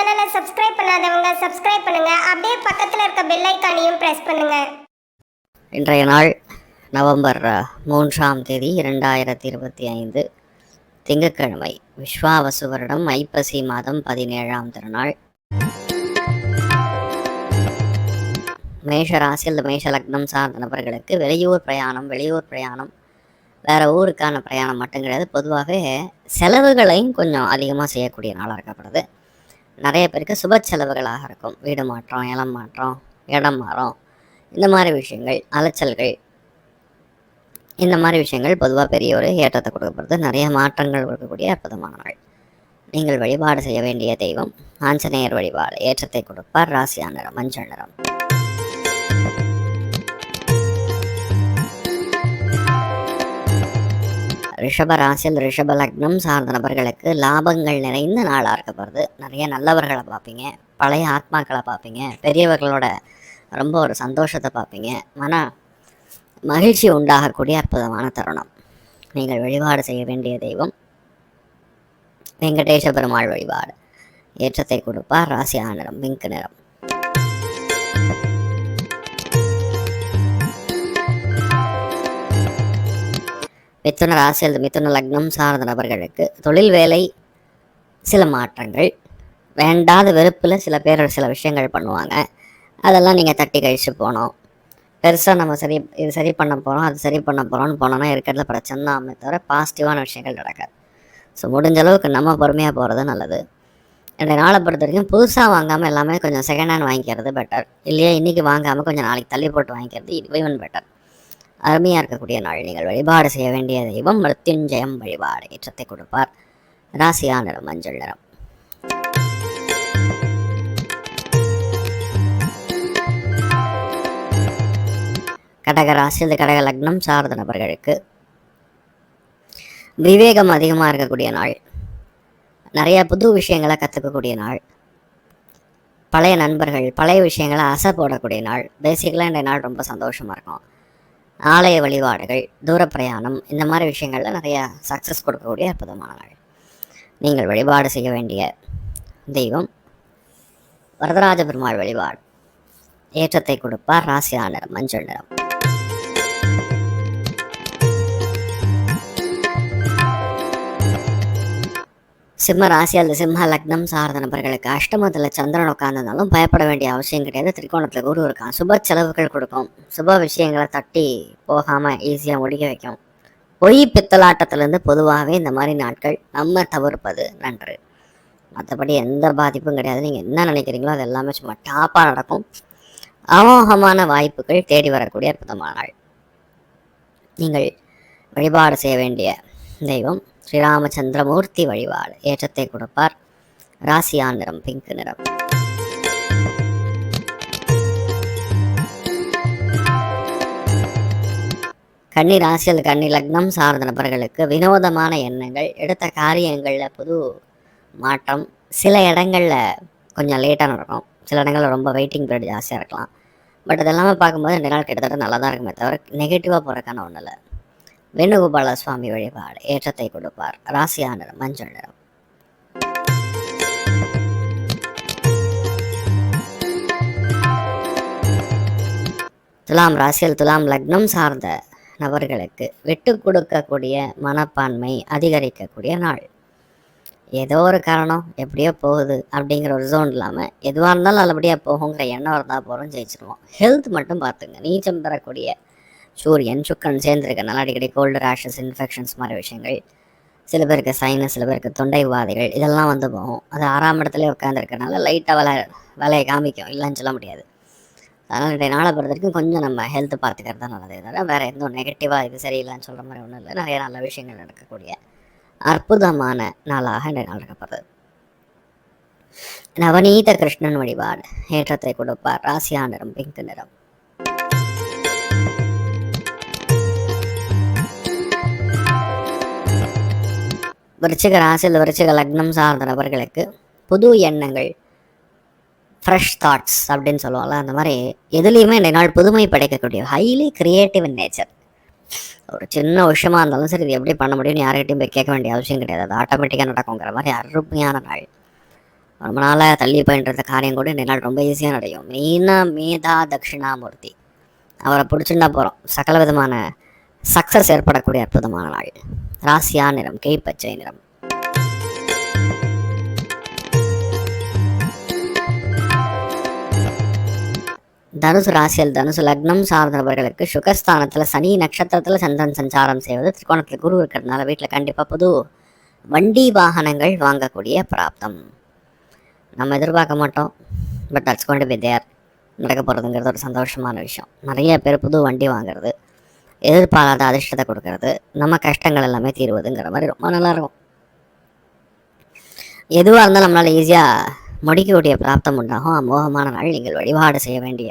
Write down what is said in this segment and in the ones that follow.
சேனலை சப்ஸ்கிரைப் பண்ணாதவங்க சப்ஸ்கிரைப் பண்ணுங்க. அப்படியே பக்கத்தில் இருக்க பெல் ஐக்கானையும் பிரஸ் பண்ணுங்க. இன்றைய நாள் நவம்பர் மூன்றாம் தேதி இரண்டாயிரத்தி இருபத்தி ஐந்து திங்கட்கிழமை விஸ்வாவசு வருடம் ஐப்பசி மாதம் பதினேழாம் திருநாள். மேஷ ராசியில் மேஷ லக்னம் சார்ந்த நபர்களுக்கு வெளியூர் பிரயாணம் வெளியூர் பிரயாணம் வேறு ஊருக்கான பிரயாணம் மட்டும் கிடையாது. பொதுவாகவே செலவுகளையும் கொஞ்சம் அதிகமாக செய்யக்கூடிய நாளாக இருக்கப்படுது. நிறைய பேருக்கு சுப செலவுகளாக இருக்கும். வீடு மாற்றம் இலம் மாற்றம் இடம் மாறும். இந்த மாதிரி விஷயங்கள் அலைச்சல்கள். இந்த மாதிரி விஷயங்கள் பொதுவாக பெரிய ஒரு ஏற்றத்தை கொடுக்கப்படுது நிறைய மாற்றங்கள் கொடுக்கக்கூடிய அற்புதமான நாள் நீங்கள் வழிபாடு செய்ய வேண்டிய தெய்வம் ஆஞ்சநேயர் வழிபாடு ஏற்றத்தை கொடுப்பார் ராசியா நிறம் மஞ்சள் நிறம். ரிஷப ராசியில் ரிஷப லக்னம் சார்ந்த நபர்களுக்கு லாபங்கள் நிறைந்த நாளாக இருக்கப்படுது நிறைய நல்லவர்களை பார்ப்பீங்க. பழைய ஆத்மாக்களை பார்ப்பீங்க. பெரியவர்களோட ரொம்ப ஒரு சந்தோஷத்தை பார்ப்பீங்க. மன மகிழ்ச்சி உண்டாகக்கூடிய அற்புதமான தருணம். நீங்கள் வழிபாடு செய்ய வேண்டிய தெய்வம். வெங்கடேச பெருமாள் வழிபாடு. ஏற்றத்தை கொடுப்பார். ராசியா நிறம் பிங்க் நிறம். மிதுன ராசி அல்லது மிதுன லக்னம் சார்ந்த நபர்களுக்கு தொழில் வேலை சில மாற்றங்கள் வேண்டாத வெறுப்பில் சில பேர் சில விஷயங்கள் பண்ணுவாங்க. அதெல்லாம் நீங்கள் தட்டி கழித்து போகணும். பெருசாக நம்ம சரி இது சரி பண்ண போகிறோம் அது சரி பண்ண போகிறோம்னு போனோம்னா இருக்கிறதுல பிரச்சனை தான் தவிர பாசிட்டிவான விஷயங்கள் நடக்காது. ஸோ முடிஞ்ச அளவுக்கு நம்ம பொறுமையாக போகிறது நல்லது. என்னுடைய நாளை பொறுத்த வரைக்கும் புதுசாக வாங்காமல் எல்லாமே கொஞ்சம் செகண்ட் ஹேண்ட் வாங்கிக்கிறது பெட்டர் இல்லையா இன்றைக்கி வாங்காமல் கொஞ்சம் நாளைக்கு தள்ளி போட்டு வாங்கிக்கிறது இதுவும் பெட்டர் அருமையாக இருக்கக்கூடிய நாள். நீங்கள் வழிபாடு செய்ய வேண்டிய தெய்வம் மிருத்யுஞ்சயம் வழிபாடு. ஏற்றத்தை கொடுப்பார். ராசியா நிறம் மஞ்சள் நிறம். கடக ராசி கடக லக்னம் சார்ந்த நபர்களுக்கு. விவேகம் அதிகமாக இருக்கக்கூடிய நாள். நிறைய புது விஷயங்களை கற்றுக்கக்கூடிய நாள். பழைய நண்பர்கள் பழைய விஷயங்களை அசை போடக்கூடிய நாள். பேசிக்கலாக இந்த நாள் ரொம்ப சந்தோஷமாக இருக்கும். ஆலய வழிபாடுகள் தூர பிரயாணம் இந்த மாதிரி விஷயங்களில் நிறைய சக்ஸஸ் கொடுக்கக்கூடிய அற்புதமான நாள் நீங்கள் வழிபாடு செய்ய வேண்டிய தெய்வம் வரதராஜ பெருமாள் வழிபாடு. ஏற்றத்தை கொடுப்பார் ராசியா நிறம் மஞ்சள் நிறம். சிம்ம ராசி அல்லது சிம்ம லக்னம் சார்ந்த நபர்களுக்கு அஷ்டமத்தில் சந்திரன் உட்கார்ந்திருந்தாலும் பயப்பட வேண்டிய அவசியம் கிடையாது. திரிகோணத்தில் குரு இருக்கான். சுப செலவுகள் கொடுக்கும். சுப விஷயங்களை தட்டி போகாமல் ஈஸியாக முடிக்க வைக்கும். பொய் பித்தலாட்டத்திலேருந்து பொதுவாகவே இந்த மாதிரி நாட்கள் நம்ம தவிர்ப்பது நன்று. மற்றபடி எந்த பாதிப்பும் கிடையாது. நீங்கள் என்ன நினைக்கிறீங்களோ அது எல்லாமே சும்மா டாப்பாக நடக்கும். அமோகமான வாய்ப்புகள் தேடி வரக்கூடிய அற்புதமான நாள். நீங்கள் வழிபாடு செய்ய வேண்டிய தெய்வம் ஸ்ரீராமச்சந்திரமூர்த்தி வழிபாடு. ஏற்றத்தை கொடுப்பார். ராசியா நிறம் பிங்க் நிறம். கன்னி ராசியில் கன்னி லக்னம் சார்ந்த நபர்களுக்கு வினோதமான எண்ணங்கள் எடுத்த காரியங்களில் புது மாற்றம். சில இடங்களில் கொஞ்சம் லேட்டாக நடக்கும். சில இடங்களில் ரொம்ப வெயிட்டிங் பீரியட் ஜாஸ்தியாக இருக்கலாம். பட் அதெல்லாமே பார்க்கும்போது ரெண்டு நாள் கிட்டத்தட்ட நல்லா தான் இருக்குமே தவிர நெகட்டிவாக போகிறதுக்கான ஒன்றும் இல்லை. வேணுகோபால சுவாமி வழிபாடு ஏற்றத்தை கொடுப்பார். ராசியா நிறம் மஞ்சள் நிறம். துலாம் ராசியில் துலாம் லக்னம் சார்ந்த நபர்களுக்கு விட்டு கொடுக்கக்கூடிய மனப்பான்மை அதிகரிக்கக்கூடிய நாள். ஏதோ ஒரு காரணம் எப்படியோ போகுது அப்படிங்கிற ஒரு ஜோன் இல்லாமல் எதுவாக இருந்தாலும் நல்லபடியாக போகுங்கிற எண்ணம் இருந்தால் போகிறோம் ஜெயிச்சிருவோம். ஹெல்த் மட்டும் பார்த்துங்க. நீச்சம் பெறக்கூடிய சூரியன் சுக்கன் சேர்ந்துருக்கனால அடிக்கடி கோல்டு ரேஷஸ் இன்ஃபெக்ஷன்ஸ் மாதிரி விஷயங்கள். சில பேருக்கு சைனஸ் சில பேருக்கு தொண்டை உபாதைகள் இதெல்லாம் வந்து போகும். அது ஆறாம் இடத்துல உட்காந்துருக்கனால லைட்டாக வேலை வேலையை காமிக்கும். இல்லைன்னு சொல்ல முடியாது. அதனால் இன்றைய நாளை பொறுத்த வரைக்கும் கொஞ்சம் நம்ம ஹெல்த் பார்த்துக்கிறது தான் நல்லது. தவிர வேறு எந்த நெகட்டிவாக இது சரியில்லைன்னு சொல்கிற மாதிரி ஒன்றும் இல்லை. நிறைய நல்ல விஷயங்கள் நடக்கக்கூடிய அற்புதமான நாளாக இன்றைய நாள் இருக்கப்படுது நவநீத கிருஷ்ணன் வழிபாடு ஏற்றத்தை கொடுப்பார். ராசியா நிறம் பிங்க் நிறம். விருச்சிக ராசியில் விருச்சிக லக்னம் சார்ந்த நபர்களுக்கு புது எண்ணங்கள் ஃப்ரெஷ் தாட்ஸ் அப்படின்னு சொல்லுவோம்ல அந்த மாதிரி எதுலேயுமே இந்த நாள் புதுமை படைக்கக்கூடிய ஹைலி கிரியேட்டிவ் இன் நேச்சர் ஒரு சின்ன விஷயமா இருந்தாலும் சரி இது எப்படி பண்ண முடியும்னு யார்கிட்டையும் போய் கேட்க வேண்டிய அவசியம் கிடையாது. அது ஆட்டோமேட்டிக்காக நடக்குங்கிற மாதிரி அருமையான நாள். ரொம்ப நாளாக தள்ளி போயின்ற காரியம் கூட இந்த நாள் ரொம்ப ஈஸியாக நடையும் மெயினாக மேதா தட்சிணாமூர்த்தி. அவரை பிடிச்சிருந்தா போகிறோம் சகல விதமான சக்ஸஸ் ஏற்படக்கூடிய அற்புதமான நாள். ராசியா நிறம் கே பச்சை நிறம். தனுசு ராசியில் தனுசு லக்னம் சார்ந்தவர்களுக்கு சுகஸ்தானத்தில் சனி நட்சத்திரத்தில் சந்திரன் சஞ்சாரம் செய்வது திருக்கோணத்தில் குரு இருக்கிறதுனால வீட்டில் கண்டிப்பாக புது வண்டி வாகனங்கள் வாங்கக்கூடிய பிராப்தம். நம்ம எதிர்பார்க்க மாட்டோம். But that's gonna be there நடக்க போகிறதுங்கிறது ஒரு சந்தோஷமான விஷயம். நிறைய பேர் புது வண்டி வாங்குறது எதிர்பாராத அதிர்ஷ்டத்தை கொடுக்கறது. நம்ம கஷ்டங்கள் எல்லாமே தீர்வதுங்கிற மாதிரி ரொம்ப நல்லா இருக்கும். எதுவாக இருந்தாலும் நம்மளால் ஈஸியாக முடிக்கக்கூடிய பிராப்தம் உண்டாகும். அமோகமான நாள் நீங்கள் வழிபாடு செய்ய வேண்டிய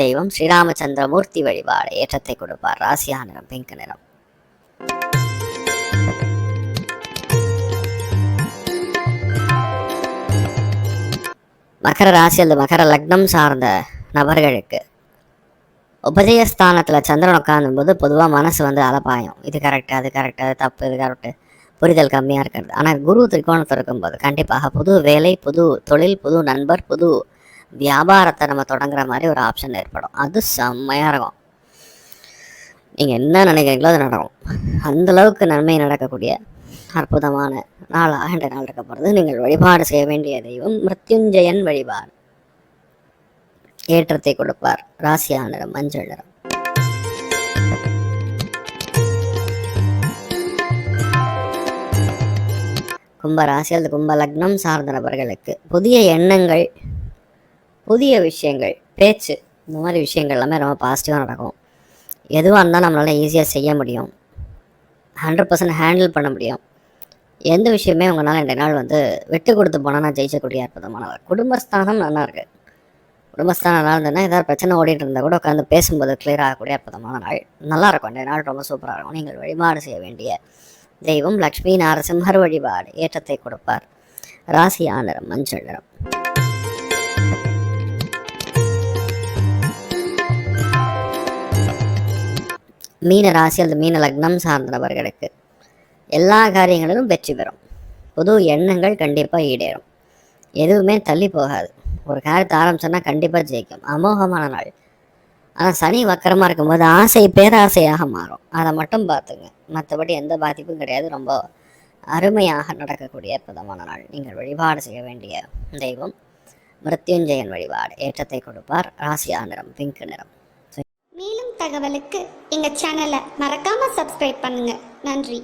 தெய்வம் ஸ்ரீராமச்சந்திரமூர்த்தி வழிபாடு ஏற்றத்தை கொடுப்பார். ராசியா நிறம் பிங்க் நிறம். மகர ராசி அல்லது மகர லக்னம் சார்ந்த நபர்களுக்கு உபஜயஸ்தானத்தில் சந்திரன் உட்காந்தும்போது பொதுவாக மனசு வந்து அலப்பாயும். இது கரெக்டு அது கரெக்டு அது தப்பு இது கரெக்டு புரிதல் கம்மியாக இருக்கிறது. ஆனால் குரு திரிகோணத்தில் இருக்கும்போது கண்டிப்பாக புது வேலை புது தொழில் புது நண்பர் புது வியாபாரத்தை நம்ம தொடங்குற மாதிரி ஒரு ஆப்ஷன் ஏற்படும். அது செம்மையாக இருக்கும். நீங்கள் என்ன நினைக்கிறீங்களோ அது நடக்கும். அந்தளவுக்கு நன்மை நடக்கக்கூடிய அற்புதமான நாளாக ஆண்டு நாள் இருக்க போகிறது நீங்கள் வழிபாடு செய்ய வேண்டிய தெய்வம் மிருத்யுஞ்சயன் வழிபாடு. ஏற்றத்தை கொடுப்பார். ராசியா நிறம் மஞ்சள் நிறம் கும்ப ராசி அல்லது கும்ப லக்னம் சார்ந்த நபர்களுக்கு புதிய எண்ணங்கள் புதிய விஷயங்கள் பேச்சு இந்த மாதிரி விஷயங்கள் எல்லாமே ரொம்ப பாசிட்டிவாக நடக்கும். எதுவாக இருந்தால் நம்மளால் ஈஸியாக செய்ய முடியும். ஹண்ட்ரட் பர்சன்ட் ஹேண்டில் பண்ண முடியும். எந்த விஷயமே உங்களால் இந்த நாள் வந்து விட்டு கொடுத்து போனால் நான் ஜெயிச்சக்கூடிய அற்புதமானவர். குடும்பஸ்தானம் நல்லா இருக்குது குடும்பஸ்தான நாள் இருந்ததுன்னா ஏதாவது பிரச்சனை ஓடிட்டு இருந்தால் கூட உட்காந்து பேசும்போது கிளியர் ஆகக்கூடிய அற்புதமான நாள். நல்லா இருக்கும் இந்த நாள் ரொம்ப சூப்பராக இருக்கும். நீங்கள் வழிபாடு செய்ய வேண்டிய தெய்வம் லக்ஷ்மி நாரசிம்மர் வழிபாடு. ஏற்றத்தை கொடுப்பார். ராசி நிறம் மஞ்சள் நிறம். மீன ராசி அல்லது மீன லக்னம் சார்ந்த நபர்களுக்கு எல்லா காரியங்களிலும் வெற்றி பெறும். புது எண்ணங்கள் கண்டிப்பாக ஈடேறும். எதுவுமே தள்ளி போகாது. ஒரு கேரக்டர் ஆரம்பிச்சோன்னா கண்டிப்பாக ஜெயிக்கும். அமோகமான நாள். ஆனால் சனி வக்கரமாக இருக்கும்போது ஆசை பேராசையாக மாறும். அதை மட்டும் பார்த்துங்க. மற்றபடி எந்த பாதிப்பும் கிடையாது. ரொம்ப அருமையாக நடக்கக்கூடிய அற்புதமான நாள். நீங்கள் வழிபாடு செய்ய வேண்டிய தெய்வம் மிருத்யுஞ்சயன் வழிபாடு. ஏற்றத்தை கொடுப்பார். ராசியா நிறம் பிங்க் நிறம். மேலும் தகவலுக்கு எங்கள் சேனலை மறக்காம சப்ஸ்கிரைப் பண்ணுங்க. நன்றி.